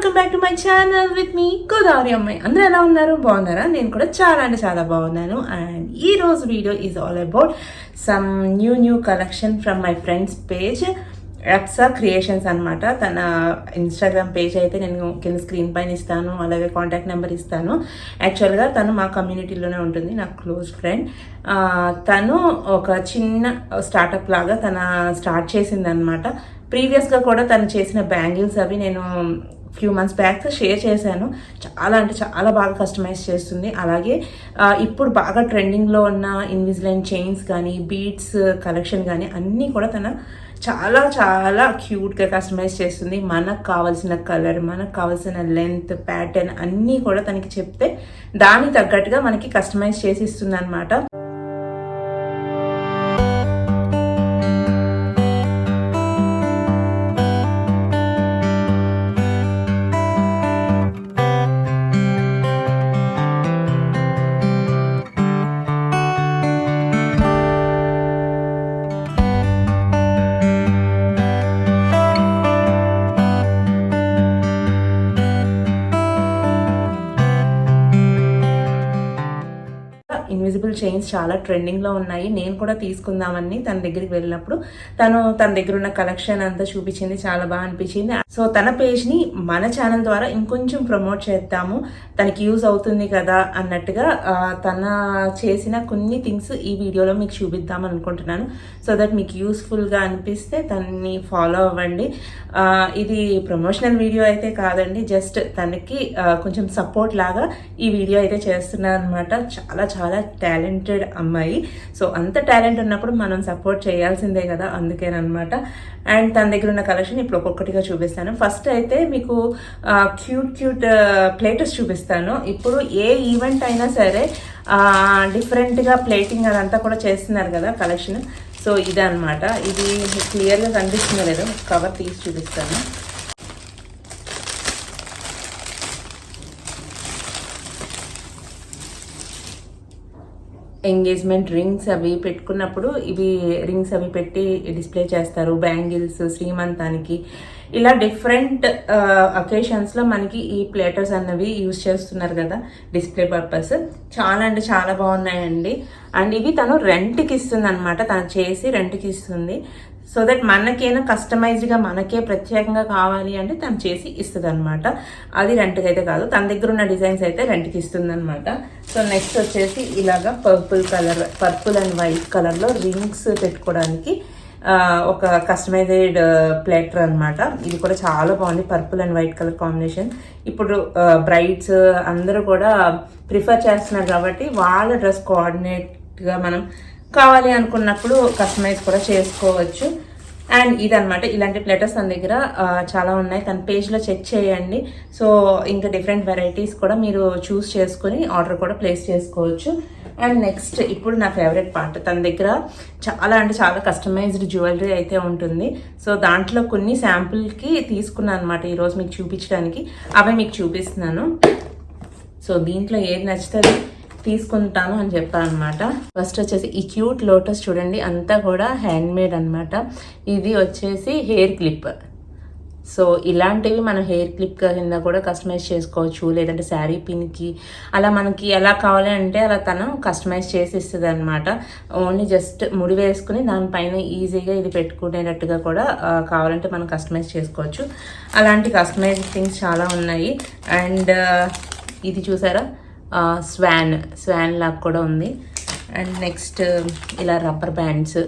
Welcome back to my channel with me Godavari అమ్మాయి అందరూ ఎలా ఉన్నారు? బాగున్నారా? నేను కూడా చాలా అంటే చాలా బాగున్నాను. అండ్ ఈ రోజు video is all about some new new collection from my friends page Apsa creations అనమాట తన ఇన్స్టాగ్రామ్ పేజ్ అయితే నేను కింద స్క్రీన్ పైన ఇస్తాను అలాగే కాంటాక్ట్ నెంబర్ ఇస్తాను. యాక్చువల్గా తను మా కమ్యూనిటీలోనే ఉంటుంది నాకు క్లోజ్ ఫ్రెండ్ తను ఒక చిన్న స్టార్టప్ లాగా తన స్టార్ట్ చేసింది అనమాట ప్రీవియస్గా కూడా తను చేసిన బ్యాంగిల్స్ అవి నేను ఫ్యూ మంత్స్ బ్యాక్ షేర్ చేశాను. చాలా అంటే చాలా బాగా కస్టమైజ్ చేస్తుంది. అలాగే ఇప్పుడు బాగా ట్రెండింగ్లో ఉన్న ఇన్విజిలైన్ చైన్స్ కానీ బీడ్స్ కలెక్షన్ కానీ అన్నీ కూడా తన చాలా చాలా క్యూట్గా కస్టమైజ్ చేస్తుంది. మనకు కావాల్సిన కలర్ మనకు కావాల్సిన లెంత్ ప్యాటర్న్ అన్నీ కూడా తనకి చెప్తే దానికి తగ్గట్టుగా మనకి కస్టమైజ్ చేసి ఇస్తుంది అనమాట చైన్స్ చాలా ట్రెండింగ్లో ఉన్నాయి. నేను కూడా తీసుకుందామని తన దగ్గరికి వెళ్ళినప్పుడు తను తన దగ్గర ఉన్న కలెక్షన్ అంతా చూపించింది. చాలా బాగా అనిపించింది. సో తన పేజ్ని మన ఛానల్ ద్వారా ఇంకొంచెం ప్రమోట్ చేద్దాము. తనకి యూజ్ అవుతుంది కదా అన్నట్టుగా తన చేసిన కొన్ని థింగ్స్ ఈ వీడియోలో మీకు చూపిద్దాం అనుకుంటున్నాను. సో దట్ మీకు యూస్ఫుల్గా అనిపిస్తే తనని ఫాలో అవ్వండి. ఇది ప్రమోషనల్ వీడియో అయితే కాదండి. జస్ట్ తనకి కొంచెం సపోర్ట్ లాగా ఈ వీడియో అయితే చేస్తున్నాను అనమాట. చాలా చాలా టాలెంటెడ్ అమ్మాయి. సో అంత టాలెంట్ ఉన్నప్పుడు మనం సపోర్ట్ చేయాల్సిందే కదా అందుకేనమాట అండ్ తన దగ్గర ఉన్న కలెక్షన్ ఇప్పుడు ఒక్కొక్కటిగా చూపిస్తాను. ఫస్ట్ అయితే మీకు క్యూట్ క్యూట్ ప్లేటర్స్ చూపిస్తాను. ఇప్పుడు ఏ ఈవెంట్ అయినా సరే డిఫరెంట్గా ప్లేటింగ్ అదంతా కూడా చేస్తున్నారు కదా కలెక్షన్ సో ఇదన్నమాట. ఇది క్లియర్గా కనిపిస్తుంది లేదు. కవర్ తీసి చూపిస్తాను. ఎంగేజ్మెంట్ రింగ్స్ అవి పెట్టుకున్నప్పుడు ఇవి రింగ్స్ అవి పెట్టి డిస్ప్లే చేస్తారు. బ్యాంగిల్స్ శ్రీమంతానికి ఇలా డిఫరెంట్ అకేషన్స్లో uh, మనకి ఈ ప్లేటర్స్ అన్నవి యూజ్ చేస్తున్నారు కదా డిస్ప్లే పర్పస్ చాలా అంటే చాలా బాగున్నాయండి. అండ్ ఇవి తను రెంట్కి ఇస్తుంది అనమాట తను చేసి రెంట్కి ఇస్తుంది. సో దట్ మనకేనా కస్టమైజ్డ్గా మనకే ప్రత్యేకంగా కావాలి అంటే తను చేసి ఇస్తుంది అనమాట అది రెంట్కి అయితే కాదు. తన దగ్గర ఉన్న డిజైన్స్ అయితే రెంట్కి ఇస్తుంది అనమాట సో నెక్స్ట్ వచ్చేసి ఇలాగా purple colour purple and white కలర్లో రింగ్స్ పెట్టుకోవడానికి ఒక కస్టమైజ్డ్ ప్లేటర్ అన్నమాట. ఇది కూడా చాలా బాగుంది. Purple and white colour combination ఇప్పుడు బ్రైడ్స్ అందరూ కూడా ప్రిఫర్ చేస్తున్నారు కాబట్టి వాళ్ళ డ్రెస్ కోఆర్డినేట్గా మనం కావాలి అనుకున్నప్పుడు కస్టమైజ్ కూడా చేసుకోవచ్చు. అండ్ ఇదనమాట ఇలాంటి ప్లేటర్స్ తన దగ్గర చాలా ఉన్నాయి. తన పేజ్లో చెక్ చేయండి. సో ఇంకా డిఫరెంట్ వెరైటీస్ కూడా మీరు చూస్ చేసుకొని ఆర్డర్ కూడా ప్లేస్ చేసుకోవచ్చు. అండ్ నెక్స్ట్ ఇప్పుడు నా ఫేవరెట్ పార్ట్ తన దగ్గర చాలా అంటే చాలా కస్టమైజ్డ్ జ్యువెలరీ అయితే ఉంటుంది. సో దాంట్లో కొన్ని శాంపుల్కి తీసుకున్నాను అనమాట ఈరోజు మీకు చూపించడానికి. అవే మీకు చూపిస్తున్నాను. సో దీంట్లో ఏది నచ్చుతుంది? తీసుకుంటాను అని చెప్పాను అనమాట ఫస్ట్ వచ్చేసి ఈ క్యూట్ లోటస్ చూడండి అంతా కూడా హ్యాండ్ మేడ్ అనమాట ఇది వచ్చేసి హెయిర్ క్లిప్ సో ఇలాంటివి మనం హెయిర్ క్లిప్ కింద కూడా కస్టమైజ్ చేసుకోవచ్చు. లేదంటే శారీ పిన్కి అలా మనకి ఎలా కావాలి అంటే అలా తను కస్టమైజ్ చేసి ఇస్తుంది అనమాట ఓన్లీ జస్ట్ ముడి వేసుకుని దానిపైన ఈజీగా ఇది పెట్టుకునేటట్టుగా కూడా కావాలంటే మనం కస్టమైజ్ చేసుకోవచ్చు. అలాంటి కస్టమైజ్ థింగ్స్ చాలా ఉన్నాయి. అండ్ ఇది చూసారా? స్వాన్ స్వాన్ లాగా కూడా ఉంది. అండ్ నెక్స్ట్ ఇలా రబ్బర్ బ్యాండ్స్.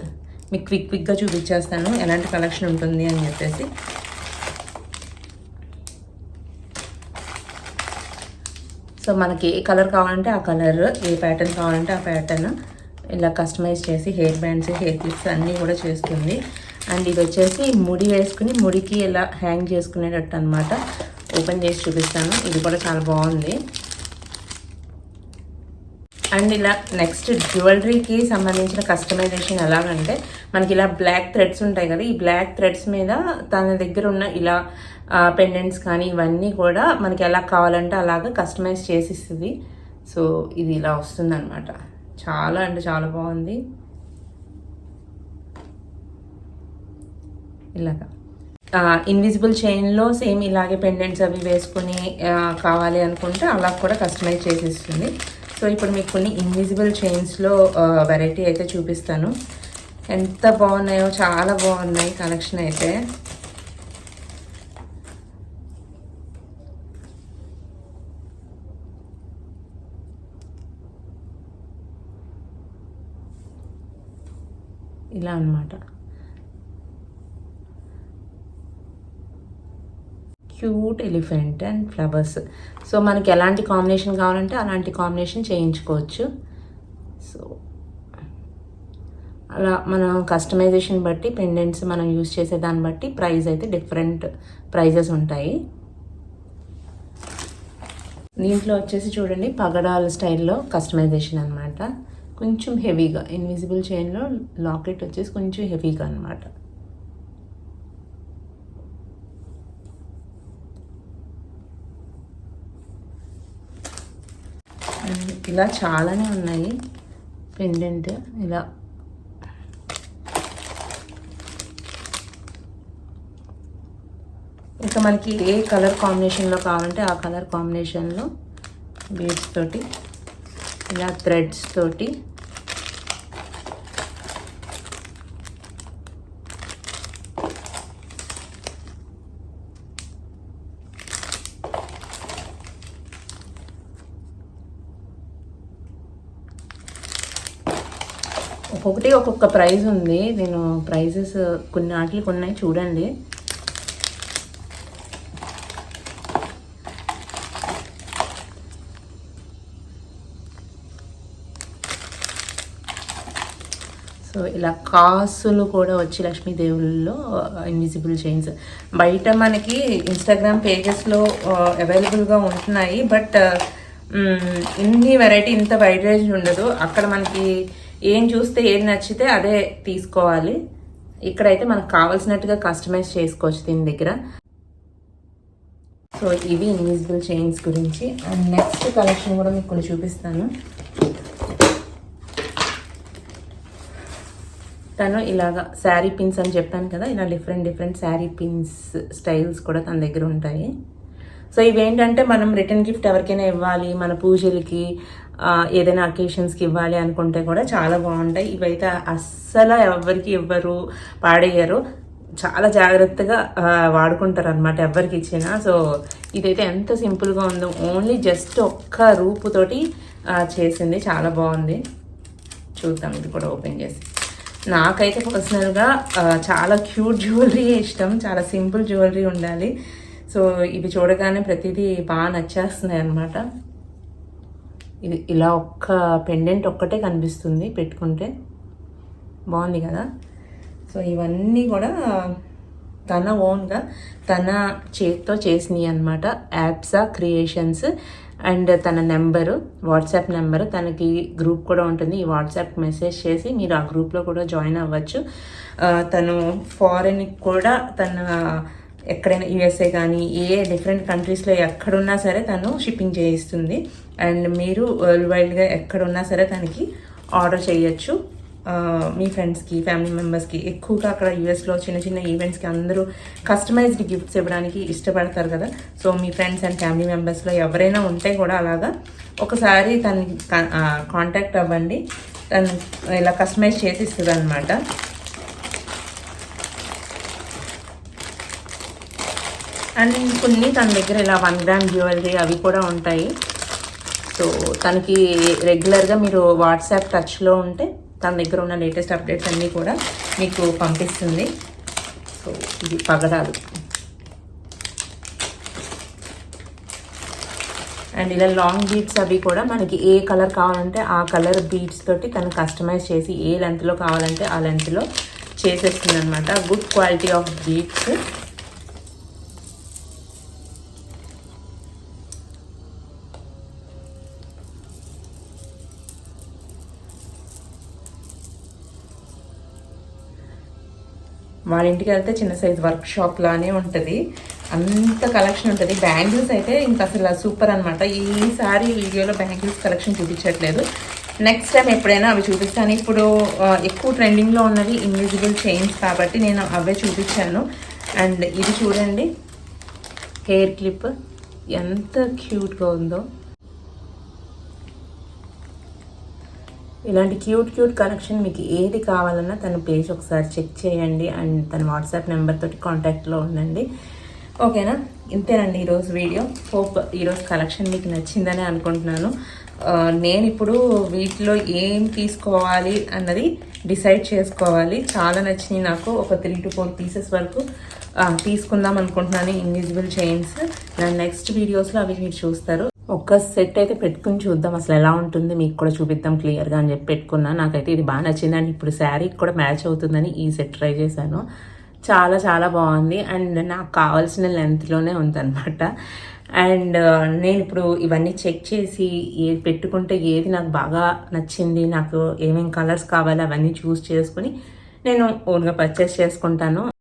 మీకు క్విక్ క్విక్గా చూపించేస్తాను. ఎలాంటి కలెక్షన్ ఉంటుంది అని చెప్పేసి. సో మనకి ఏ కలర్ కావాలంటే ఆ కలర్ ఏ ప్యాటర్న్ కావాలంటే ఆ ప్యాటర్న్. ఇలా కస్టమైజ్ చేసి హెయిర్ బ్యాండ్స్ హెయిర్ క్లిప్స్ అన్నీ కూడా చేస్తుంది. అండ్ ఇది వచ్చేసి ముడి వేసుకుని ముడికి ఇలా హ్యాంగ్ చేసుకునేటట్టు అనమాట ఓపెన్ చేసి చూపిస్తాను. ఇది కూడా చాలా బాగుంది. అండ్ ఇలా నెక్స్ట్ జ్యువెలరీకి సంబంధించిన కస్టమైజేషన్ ఎలాగంటే మనకి ఇలా బ్లాక్ థ్రెడ్స్ ఉంటాయి కదా ఈ బ్లాక్ థ్రెడ్స్ మీద తన దగ్గర ఉన్న ఇలా పెండెంట్స్ కానీ ఇవన్నీ కూడా మనకి ఎలా కావాలంటే అలాగా కస్టమైజ్ చేసిస్తుంది. సో ఇది ఇలా వస్తుందన్నమాట. చాలా అంటే చాలా బాగుంది. ఇలాగా. ఇన్విజిబుల్ చైన్లో సేమ్ ఇలాగే పెండెంట్స్ అవి వేసుకుని కావాలి అనుకుంటే అలా కూడా కస్టమైజ్ చేసి ఇస్తుంది సో ఇప్పుడు మీకు కొన్ని ఇన్విజిబుల్ చైన్స్లో వెరైటీ అయితే చూపిస్తాను. ఎంత బాగున్నాయో చాలా బాగున్నాయి కలెక్షన్ అయితే. ఇలా అన్నమాట. Cute elephant and flowers. So మనకి ఎలాంటి కాంబినేషన్ కావాలంటే అలాంటి కాంబినేషన్ చేయించుకోవచ్చు. సో అలా మనం కస్టమైజేషన్ బట్టి పెండెంట్స్ మనం యూజ్ చేసే దాన్ని బట్టి ప్రైస్ అయితే డిఫరెంట్ ప్రైజెస్ ఉంటాయి. దీంట్లో వచ్చేసి చూడండి పగడాల స్టైల్లో కస్టమైజేషన్ అనమాట కొంచెం హెవీగా ఇన్విజిబుల్ చైన్లో లాకెట్ వచ్చేసి కొంచెం హెవీగా అనమాట ఇలా చాలానే ఉన్నాయి. పెండెంట్ ఇలా. ఇంకా మనకి ఏ కలర్ కాంబినేషన్లో కావాలంటే ఆ కలర్ కాంబినేషన్లో బీడ్స్ తోటి ఇలా థ్రెడ్స్ తోటి ఒక్కొక్కటి ఒక్కొక్క ప్రైజ్ ఉంది. నేను ప్రైజెస్ కొన్ని వాటికి ఉన్నాయి చూడండి. సో ఇలా కాసులు కూడా వచ్చి లక్ష్మీదేవుల్లో ఇన్విజిబుల్ uh, చైన్స్ బయట మనకి ఇన్స్టాగ్రామ్ పేజెస్లో అవైలబుల్గా ఉంటున్నాయి. బట్ uh, ఇన్ని వెరైటీ ఇంత వైడ్ రేంజ్ ఉండదు. అక్కడ మనకి ఏం చూస్తే ఏది నచ్చితే అదే తీసుకోవాలి. ఇక్కడైతే మనకు కావాల్సినట్టుగా కస్టమైజ్ చేసుకోవచ్చు దీని దగ్గర. సో ఇవి ఇన్విజిబుల్ చైన్స్ గురించి. అండ్ నెక్స్ట్ కలెక్షన్ కూడా మీకు కొన్ని చూపిస్తాను. తను ఇలాగా శారీ పిన్స్ అని చెప్పాను కదా ఇలా different different sari pins styles కూడా తన దగ్గర ఉంటాయి. సో ఇవేంటంటే మనం రిటర్న్ గిఫ్ట్ ఎవరికైనా ఇవ్వాలి మన పూజలకి ఏదైనా అకేషన్స్కి ఇవ్వాలి అనుకుంటే కూడా చాలా బాగుంటాయి. ఇవైతే అస్సలు ఎవరికి ఇవ్వరు పాడేయరు. చాలా జాగ్రత్తగా వాడుకుంటారు అనమాట ఎవరికి ఇచ్చినా. సో ఇదైతే ఎంత సింపుల్గా ఉందో ఓన్లీ జస్ట్ ఒక్క రూపుతోటి చేసింది. చాలా బాగుంది. చూద్దాం ఇది కూడా ఓపెన్ చేసి. నాకైతే పర్సనల్గా చాలా క్యూట్ జ్యువెలరీ ఇష్టం. చాలా సింపుల్ జ్యువెలరీ ఉండాలి. సో ఇవి చూడగానే ప్రతిదీ బాగా నచ్చేస్తున్నాయి అనమాట ఇది ఇలా ఒక్క పెండెంట్ ఒక్కటే కనిపిస్తుంది పెట్టుకుంటే. బాగుంది కదా? సో ఇవన్నీ కూడా తన ఓన్గా తన చేతితో చేసినాయి అనమాట యాప్సా క్రియేషన్స్ అండ్ తన నెంబరు వాట్సాప్ నెంబరు. తనకి గ్రూప్ కూడా ఉంటుంది. ఈ వాట్సాప్ మెసేజ్ చేసి మీరు ఆ గ్రూప్లో కూడా జాయిన్ అవ్వచ్చు. తను ఫారెన్కి కూడా తన ఎక్కడైనా యూఎస్ఏ కానీ ఏ డిఫరెంట్ కంట్రీస్లో ఎక్కడున్నా సరే తను షిప్పింగ్ చేయిస్తుంది. అండ్ మీరు వరల్డ్ వైడ్గా ఎక్కడున్నా సరే తనకి ఆర్డర్ చేయొచ్చు. మీ ఫ్రెండ్స్కి ఫ్యామిలీ మెంబర్స్కి ఎక్కువగా అక్కడ యూఎస్లో చిన్న చిన్న ఈవెంట్స్కి అందరూ కస్టమైజ్డ్ గిఫ్ట్స్ ఇవ్వడానికి ఇష్టపడతారు కదా. సో మీ ఫ్రెండ్స్ అండ్ ఫ్యామిలీ మెంబర్స్లో ఎవరైనా ఉంటే కూడా అలాగా ఒకసారి తను కాంటాక్ట్ అవ్వండి. తను ఇలా కస్టమైజ్ చేసి ఇస్తుంది అనమాట అండ్ కొన్ని తన దగ్గర ఇలా వన్ గ్రామ్ జ్యువెలరీ అవి కూడా ఉంటాయి. సో తనకి రెగ్యులర్గా మీరు వాట్సాప్ టచ్లో ఉంటే తన దగ్గర ఉన్న లేటెస్ట్ అప్డేట్స్ అన్నీ కూడా మీకు పంపిస్తుంది. సో ఇది పగడాలు. అండ్ ఇలా లాంగ్ బీట్స్ అవి కూడా మనకి ఏ కలర్ కావాలంటే ఆ కలర్ బీట్స్ తోటి తను కస్టమైజ్ చేసి ఏ లెంత్లో కావాలంటే ఆ లెంత్లో చేసేస్తుంది అనమాట గుడ్ క్వాలిటీ ఆఫ్ బీట్స్. వాళ్ళ ఇంటికి వెళ్తే చిన్న సైజ్ వర్క్ షాప్ లానే ఉంటుంది. అంత కలెక్షన్ ఉంటుంది. బ్యాంగిల్స్ అయితే ఇంకా అసలు సూపర్ అనమాట ఈసారి వీడియోలో బ్యాంగిల్స్ కలెక్షన్ చూపించట్లేదు. నెక్స్ట్ టైం ఎప్పుడైనా అవి చూపిస్తాను. ఇప్పుడు ఎక్కువ ట్రెండింగ్లో ఉన్నవి ఇన్విజిబుల్ చైన్స్ కాబట్టి నేను అవే చూపించాను. అండ్ ఇది చూడండి. హెయిర్ క్లిప్ ఎంత క్యూట్గా ఉందో. ఇలాంటి క్యూట్ క్యూట్ కలెక్షన్ మీకు ఏది కావాలన్నా తన పేజ్ ఒకసారి చెక్ చేయండి అండ్ తన వాట్సాప్ నెంబర్ తోటి కాంటాక్ట్లో ఉండండి. ఓకేనా? ఇంతేనండి ఈరోజు వీడియో. హోప్ ఈరోజు కలెక్షన్ మీకు నచ్చిందని అనుకుంటున్నాను. నేను ఇప్పుడు వీటిలో ఏం తీసుకోవాలి అన్నది డిసైడ్ చేసుకోవాలి. చాలా నచ్చినాయి నాకు. ఒక త్రీ టు ఫోర్ పీసెస్ వరకు తీసుకుందాం అనుకుంటున్నాను ఇన్విజిబుల్ చైన్స్ నా నెక్స్ట్ వీడియోస్లో అవి మీరు చూస్తారు. ఒక్క సెట్ అయితే పెట్టుకుని చూద్దాం. అసలు ఎలా ఉంటుంది? మీకు కూడా చూపిద్దాం క్లియర్గా అని చెప్పి పెట్టుకున్నా. నాకైతే ఇది బాగా నచ్చింది అండ్ ఇప్పుడు శారీకి కూడా మ్యాచ్ అవుతుందని ఈ సెట్ ట్రై చేశాను. చాలా చాలా బాగుంది. అండ్ నాకు కావాల్సిన లెంత్లోనే ఉందన్నమాట. అండ్ నేను ఇప్పుడు ఇవన్నీ చెక్ చేసి ఏది పెట్టుకుంటే ఏది నాకు బాగా నచ్చింది నాకు ఏమేమి కలర్స్ కావాలి అవన్నీ చూస్ చేసుకుని నేను ఓన్గా పర్చేస్ చేసుకుంటాను.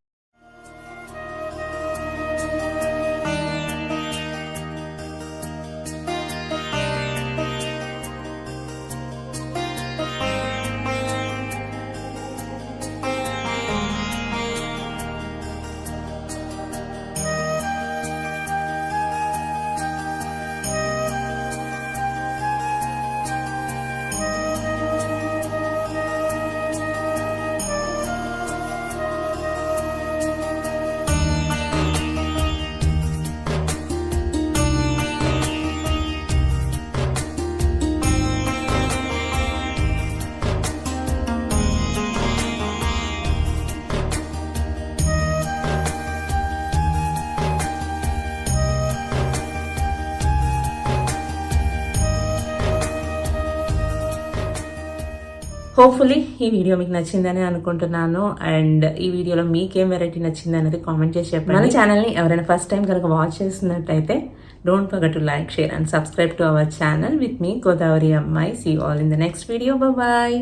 హోప్ఫుల్లీ ఈ వీడియో మీకు నచ్చిందని అనుకుంటున్నాను. అండ్ ఈ వీడియోలో మీకేం వెరైటీ నచ్చింది అనేది కామెంట్ చేసి చెప్పండి. మన ఛానల్ని ఎవరైనా ఫస్ట్ టైం కనుక watch చేస్తున్నట్టయితే don't forget to like share and subscribe to our channel with me Godavari అమ్మాయి see all in the next video bye